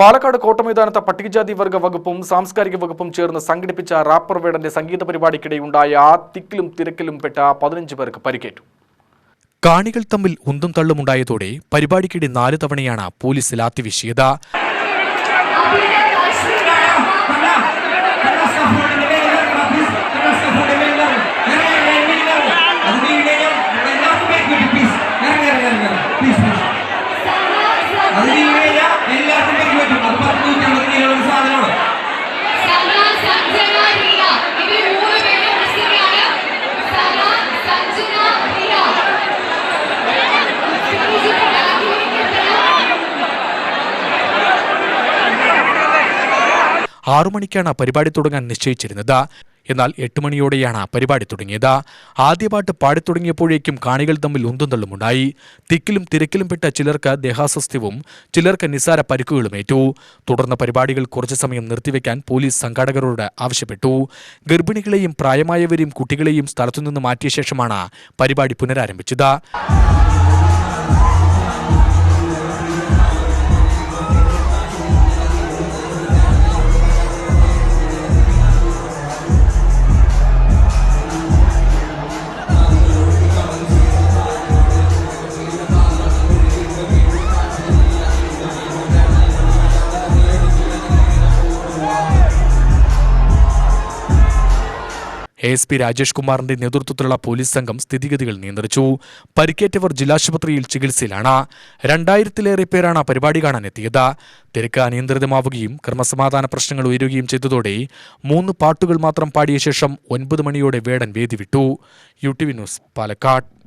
പാലക്കാട് കോട്ടമൈതാനത്ത് പട്ടികജാതി വർഗ വകുപ്പും സാംസ്കാരിക വകുപ്പും ചേർന്ന് സംഘടിപ്പിച്ച റാപ്പർ വേടന്റെ സംഗീത പരിപാടിക്കിടെയുണ്ടായ തിക്കിലും തിരക്കിലും പെട്ട പതിനഞ്ച് പേർക്ക് പരിക്കേറ്റു. കാണികൾ തമ്മിൽ ഉന്തും തള്ളുമുണ്ടായതോടെ പരിപാടിക്കിടെ നാല് തവണയാണ് പോലീസ് ലാത്തി ആറു മണിക്കാണ് പരിപാടി തുടങ്ങാൻ നിശ്ചയിച്ചിരുന്നത്. എന്നാൽ എട്ട് മണിയോടെയാണ് പരിപാടി തുടങ്ങിയത്. ആദ്യ പാട്ട് പാടിത്തുടങ്ങിയപ്പോഴേക്കും കാണികൾ തമ്മിൽ ഉന്തുന്തള്ളുമുണ്ടായി. തിക്കിലും തിരക്കിലും പെട്ട ചിലർക്ക് ദേഹാസ്വസ്ഥ്യവും ചിലർക്ക് നിസ്സാര പരിക്കുകളുമേറ്റു തുടർന്ന് പരിപാടികൾ കുറച്ചു സമയം നിർത്തിവെക്കാൻ പോലീസ് സംഘാടകരോട് ആവശ്യപ്പെട്ടു. ഗർഭിണികളെയും പ്രായമായവരെയും കുട്ടികളെയും സ്ഥലത്തുനിന്ന് മാറ്റിയ ശേഷമാണ് പരിപാടി പുനരാരംഭിച്ചത്. എസ് പി രാജേഷ് കുമാറിന്റെ നേതൃത്വത്തിലുള്ള പോലീസ് സംഘം സ്ഥിതിഗതികൾ നിയന്ത്രിച്ചു. പരിക്കേറ്റവർ ജില്ലാശുപത്രിയിൽ ചികിത്സയിലാണ്. രണ്ടായിരത്തിലേറെ പേരാണ് പരിപാടി കാണാൻ എത്തിയത് തിരക്ക് അനിയന്ത്രിതമാവുകയും ക്രമസമാധാന പ്രശ്നങ്ങൾ ഉയരുകയും ചെയ്തതോടെ മൂന്ന് പാട്ടുകൾ മാത്രം പാടിയ ശേഷം ഒൻപത് മണിയോടെ വേടൻ വേദി വിട്ടു. U T V news Palakkad.